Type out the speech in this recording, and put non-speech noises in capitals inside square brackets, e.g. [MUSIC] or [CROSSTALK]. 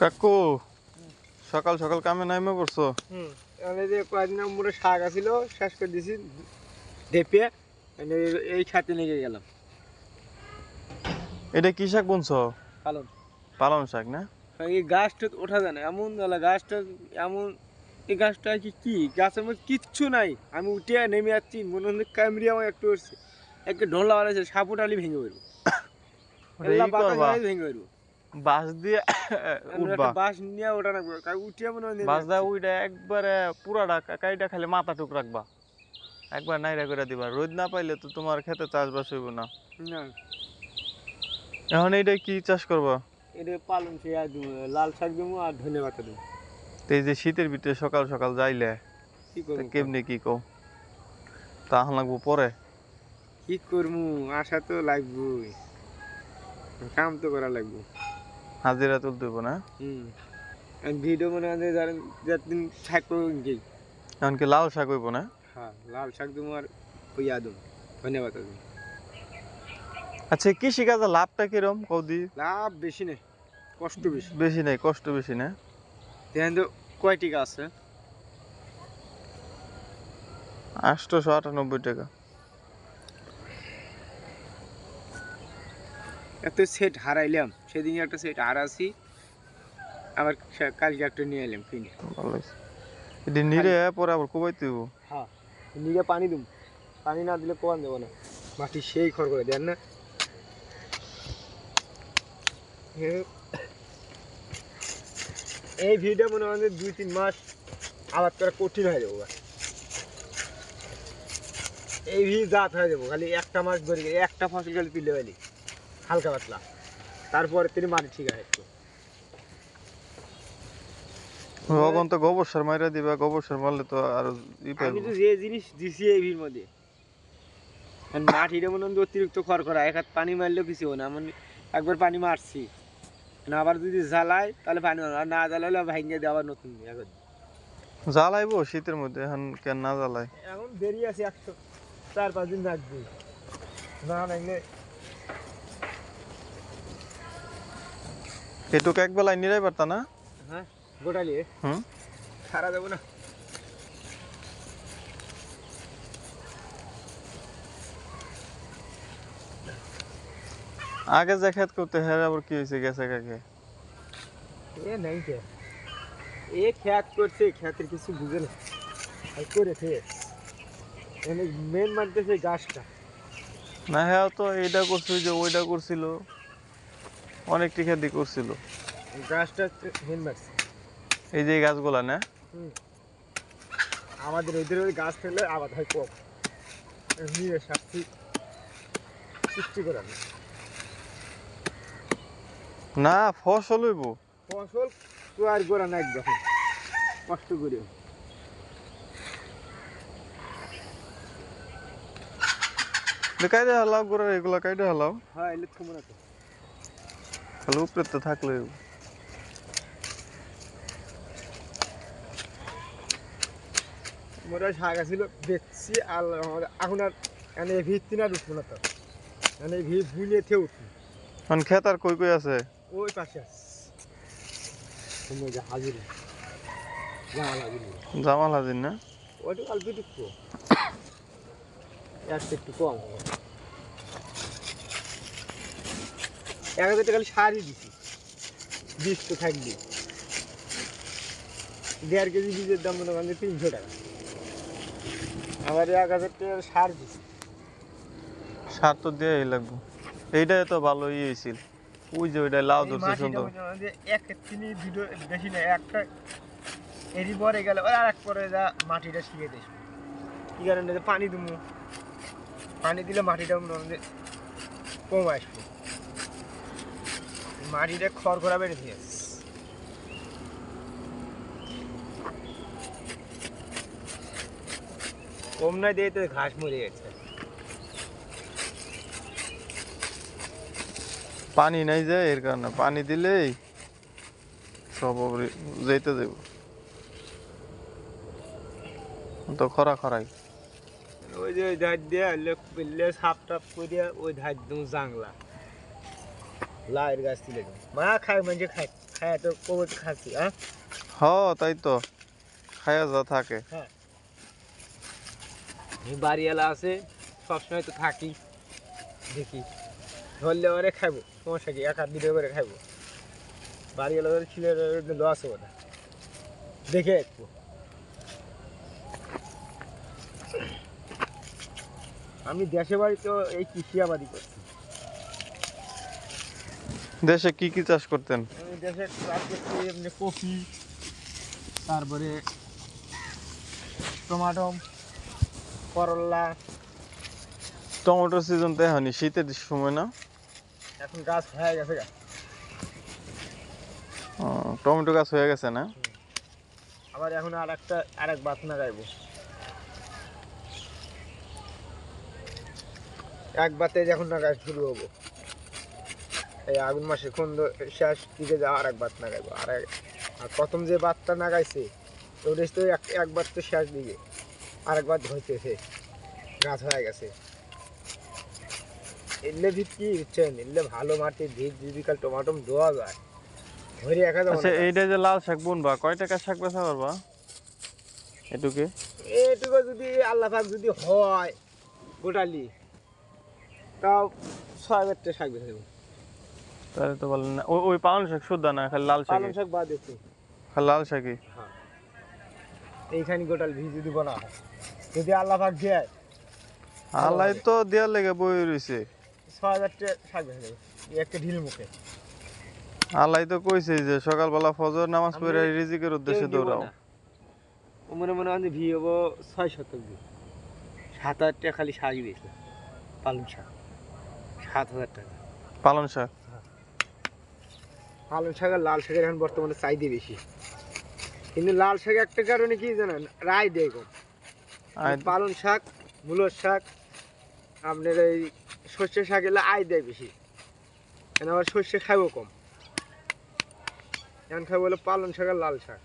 কাকু সকাল সকাল কামে নাইমে পড়ছো? হুম যে কয়েকদিন মোটে শাক আছিল শেষ করে দিছি দেপে এই খাতে নিয়ে গেলাম। এটা কি শাক বুনছো? পালন পালং শাক না? এই গাছটা ওঠা যায় না এমন গাছটা এমন এই গাছটা কি কি? গাছের মধ্যে কিচ্ছু নাই। আমি উঠে নেমে যাচ্ছি মনে হচ্ছে ক্যামেরি আমার একটু উঠছে একটা ঢোলা বানাইছে সাপুটালি ভেঙে করবা, ভেঙে বেরবো বাঁশ দিয়ে উঠবা। বাস নিয়ে ওঠা না উঠে মনে হয় দিয়ে যাচ্ছি। উইটা একবারে পুরাটা কাইটা খালি মাথা টুক রাখবা। একবার নাইরা করে দিবা। রোদ না পাইলে তো তোমার খেতে চাষবাস হইব না। না। এখন এইটা কি চাষ করবা? এটা পালন সে লাল শাক দেবো আর ধনে পাতা দেবো তো এই যে শীতের ভিতরে সকাল সকাল যাইলে কি করব কেমনি কি কও? তা লাগবো পরে। কি করব? আশা তো লাগবেই। কাম তো করা লাগবে। হাজিরা তুলতে হইব না? হুম। ভিডিও মনে হয় ধরেন যতদিন থাকব কি এখন কি লাল শাক হইব না? হ্যাঁ লাল শাক আর ইয়া দেবো ধনে পাতা আচ্ছা কৃষি কাজে লাভটা কিরম? কৌদি লাভ বেশি নেই কষ্ট বেশি। বেশি নাই কষ্ট বেশি না? দেখেন তো কয়টি গাছ আছে? আটশোশো আটানব্বই টাকা। এত সেট হারাইলাম সেদিন একটা সেট হারাছি আবার কালকে একটা নিয়ে এলাম কিনে এটি নিরে পরে আবার কোবাইতে হইব। হ্যাঁ নিজে পানি দেবো পানি না দিলে কোয়ান দেবো না। মাটি সেই খড় করে দেন না। এই ভিডিও মনে হয় যে দুই তিন মাস আবাদ করা কঠিন হয়ে যাব। এই ভি জাত হয়ে যাব খালি একটা মাস ধরে গেলে একটা ফসল খালি তুলে গেলি হালকা পাতলা। তারপরে তিনি মাটি ঠিক আছে একটু। এখন তো গোবর সার মাইরা দিবা গোবর সার মারলে তো আরও ই আমি তো যে জিনিস দিছি এই ভিড় মধ্যে। আর মাটিটা মনে হয় অতিরিক্ত খড় করা এক হাত পানি মারলেও কিছু না আমি একবার পানি মারছি। না আবার যদি জ্বালায় তাহলে পানি মারবো। আর না জ্বালালে ভাঙিয়ে দিয়ে আবার নতুন একবার জ্বালাইবো শীতের মধ্যে এখন কেন না জ্বালাই এখন দেরি আছে একশো চার পাঁচ দিন থাকবে। না লাগলে এটুকু এক বেলায় নিরাই পারতা না? হ্যাঁ গোটালিয়ে হুম? সারা দেবো না। আগে যে খেত করতে হ্যাঁ আবার কি হয়েছে গেছে কাকে? এ নাই কে এ খ্যাত করছে খ্যাতের কিছু বুঝে না। আর করেছে মানে মেন মানতেছে গাছটা। না হ্যাঁ তো এইটা করছিল যে ওইটা করছিল অনেকটি খেতি করছিল। এই গাছটা মারছে এই যে গাছগুলা না? আমাদের ওদের ওই গাছ ফেলে আবাদ হয় কম। নিয়ে শাস্তি সৃষ্টি করার না। ফসল হইব। ফসল তো আর করা না একদম কষ্ট করে কাইডে হালাও করে এগুলা কাইডে হালাও। হ্যাঁ এলে থুমো না তো। খালি উপরে তো থাকলে। মোটা শাক আছিল দেখছি আর এখন আর এনে ভিত্তি না উঠবো না তো। এনে ভি বুনে থে উঠবো। এখন খেত আর কই কই আছে? ওই পাশে আছে। হাজির। জামাল হাজির। জামাল হাজির না? ওইটা অল্প [COUGHS] একটু একটা একটু কম এক হাজার টাকা সারই দিছি। বীজ তো থাকবে দেড় কেজি বীজের দাম মনে করেন তিনশো টাকা। এক হাজার টাকার সার দিছি। সার তো দেয়াই লাগবে। এইটাই তো ভালো ই হয়েছিল ওই যে ওইটা লাউ ধরছে সুন্দর। এক তিনি ভিডিও বেশি না একটা এরই পরে গেলে আর এক পরে যা মাটিটা শিখে দিস কি কারণে পানি দিমু? পানি দিলে মাটিটা কম আসবে। মাটিটা খড় খরা বেড়ে দিয়ে কম না দিয়ে তো ঘাস মরে গেছে। পানি নাই যে এর কারণে পানি দিলেই সব যেতে দেব। তো খরা খরাই। ওই যে ওই ধার দিয়ে সাপ টাপ করে ওই ধার দিয়ে জাংলা। লাইয়ের গাছ তুলে মা খায় মানে খায় হ্যাঁ তো কবুতর খাচ্ছি হ্যাঁ হ তাই তো খায়া যা থাকে এই বাড়িওয়ালা আছে সবসময় তো থাকি দেখি ধরলে ওরে খাইবো সমস্যা কি এক হাত দুটো করে খাইবো বাড়িওয়ালা ওরে ছিল লস হবে না দেখে একটু আমি দেশে বাড়ি তো এই কৃষি আবাদি করছি দেশে কি কি চাষ করতেন? দেশে চাষ করছি এমনি কপি তারপরে টমাটো করল্লা টমেটোর সিজন তো এখনই শীতের সময় না? এখন গাছ হয়ে গেছে টমেটো গাছ হয়ে গেছে না? আবার এখন আর একটা আর এক বাত লাগাইবো এক বাতে যখন না গাছ শুরু হব। এই আগুন মাসে কোন শেষ দিকে যা আর এক বাত লাগাইবো আর আর প্রথম যে বাতটা নাগাইছে ওটা তো এক এক তো শেষ দিকে আর এক বাত হইতেছে গাছ হয়ে গেছে। এলে ভিত কি বুঝছেন এলে ভালো মাটি ভিত যদি কাল টমাটম দেওয়া যায়। ধরে একা যাব আচ্ছা এইটা যে লাল শাক বুনবা কয় টাকা শাক বেচা পারবা? এটুকে? এইটুকু যদি আল্লাহ পাক যদি হয় গোটালি তাও ছয় হাজারটা শাক বেঁচে দেবো তাহলে তো বলেন না। ওই- ওই পালং শাক শুদ্ধ না খালি লাল শাক পালং শাক বাদ একটু খালি লাল শাকই? এইখানে গোটাল ভিজ বলা হয় যদি আল্লাহ পাক দেয় আল্লাহ তো দেওয়ার লেগে বই রইছে। ছয় হাজারটা শাক বেঁচে দেবো একটা ঢিল মুখে। আল্লাহ তো কইছে যে সকালবেলা ফজর নামাজ পড়ে রিজিকের উদ্দেশ্যে দৌড়াও। না। মনে মনে হয় ভি হব ছয় শতক দিয়ে। সাত হাজার টাকা খালি শাক দিয়েছিল পালং শাক। সাত হাজার টাকা। পালং শাক? পালং শাক আর লাল শাকের এখন বর্তমানে চাইদি বেশি। কিন্তু লাল শাক একটা কারণে কি জানেন? রায় দেয় কম। পালন পালং শাক মূলর শাক আপনার এই সর্ষে শাক এলে আয় দেয় বেশি। কেন আবার সর্ষে খাইব কম। এখন খাব হলো পালং শাক আর লাল শাক।